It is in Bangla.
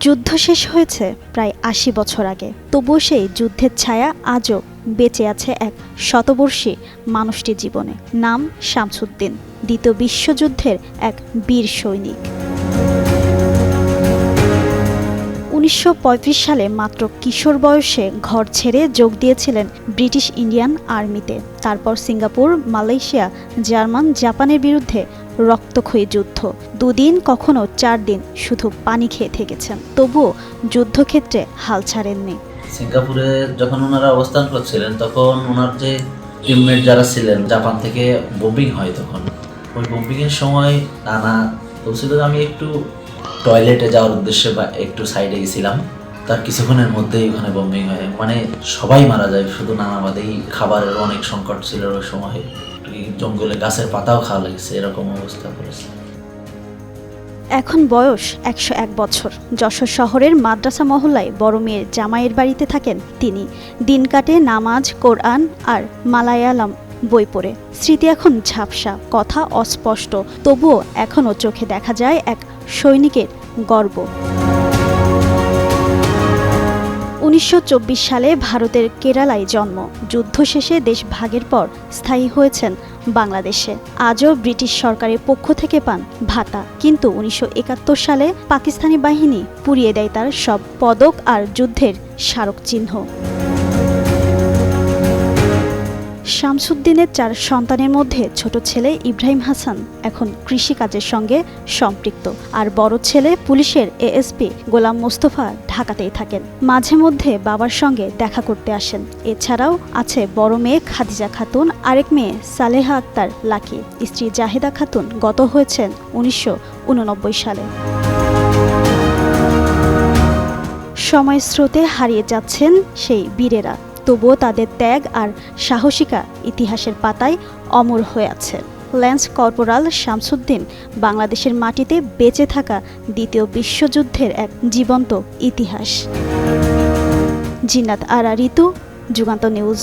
যুদ্ধ শেষ হয়েছে প্রায় আশি বছর আগে। তবুও সেই যুদ্ধের ছায়া আজও বেঁচে আছে এক শতবর্ষী মানুষটির জীবনে। নাম শামসুদ্দিন, দ্বিতীয় বিশ্বযুদ্ধের এক বীর সৈনিক। উনিশশো পঁয়ত্রিশ সালে মাত্র কিশোর বয়সে ঘর ছেড়ে যোগ দিয়েছিলেন ব্রিটিশ ইন্ডিয়ান আর্মিতে। তারপর সিঙ্গাপুর, মালয়েশিয়া, জার্মান, জাপানের বিরুদ্ধে রক্তক্ষয়ী যুদ্ধ। দুদিন কখনো চার দিন শুধু পানি খেয়ে থেকেছেন। তবুও যুদ্ধক্ষেত্রে হাল ছাড়েননি। সিঙ্গাপুরে যখন ওনারা অবস্থান করছিলেন, তখন ওনার যে টিমমেট যারা ছিলেন, জাপান থেকে বোম্বিং হয় তখন। ওই বোম্বিংয়ের সময় নানা বলছিল আমি একটু টয়লেটে যাওয়ার উদ্দেশ্যে বা একটু সাইডে গেছিলাম। তার কিছুক্ষণের মধ্যেই ওখানে বোম্বিং হয়। মানে সবাই মারা যায়, শুধু নানাবাদেই খাবারের অনেক সংকট ছিল ওই সময়। এই জঙ্গলে গাছের পাতাও খাওয়া লাগছে, এরকম অবস্থা করেছে। এখন বয়স একশো এক বছর। যশোর শহরের মাদ্রাসা মহল্লায় বড় মেয়ের জামাইয়ের বাড়িতে থাকেন তিনি। দিন কাটে নামাজ, কোরআন আর মালায়ালাম বই পড়ে। স্মৃতি এখন ঝাপসা, কথা অস্পষ্ট, তবুও এখনও চোখে দেখা যায় এক সৈনিকের গর্ব। উনিশশো চব্বিশ সালে ভারতের কেরালায় জন্ম। যুদ্ধ শেষে দেশ ভাগের পর স্থায়ী হয়েছেন বাংলাদেশে। আজও ব্রিটিশ সরকারের পক্ষ থেকে পান ভাতা। কিন্তু উনিশশো একাত্তর সালে পাকিস্তানি বাহিনী পুড়িয়ে দেয় তার সব পদক আর যুদ্ধের স্মারক চিহ্ন। শামসুদ্দিনের চার সন্তানের মধ্যে ছোট ছেলে ইব্রাহিম হাসান এখন কৃষিকাজের সঙ্গে সম্পৃক্ত। আর বড় ছেলে পুলিশের এএসপি গোলাম মোস্তফা ঢাকাতেই থাকেন। মাঝে মধ্যে বাবার সঙ্গে দেখা করতে আসেন। এছাড়াও আছে বড় মেয়ে খাদিজা খাতুন, আরেক মেয়ে সালেহা আক্তার লাকি। স্ত্রী জাহেদা খাতুন গত হয়েছেন উনিশশো উননব্বই সালে। সময় স্রোতে হারিয়ে যাচ্ছেন সেই বীরেরা। তবুও তাদের ত্যাগ আর সাহসিকা ইতিহাসের পাতায় অমর হয়ে আছে। ল্যান্স কর্পোরাল শামসুদ্দিন বাংলাদেশের মাটিতে বেঁচে থাকা দ্বিতীয় বিশ্বযুদ্ধের এক জীবন্ত ইতিহাস। জিনাত আরা ঋতু যুগান্ত নিউজ।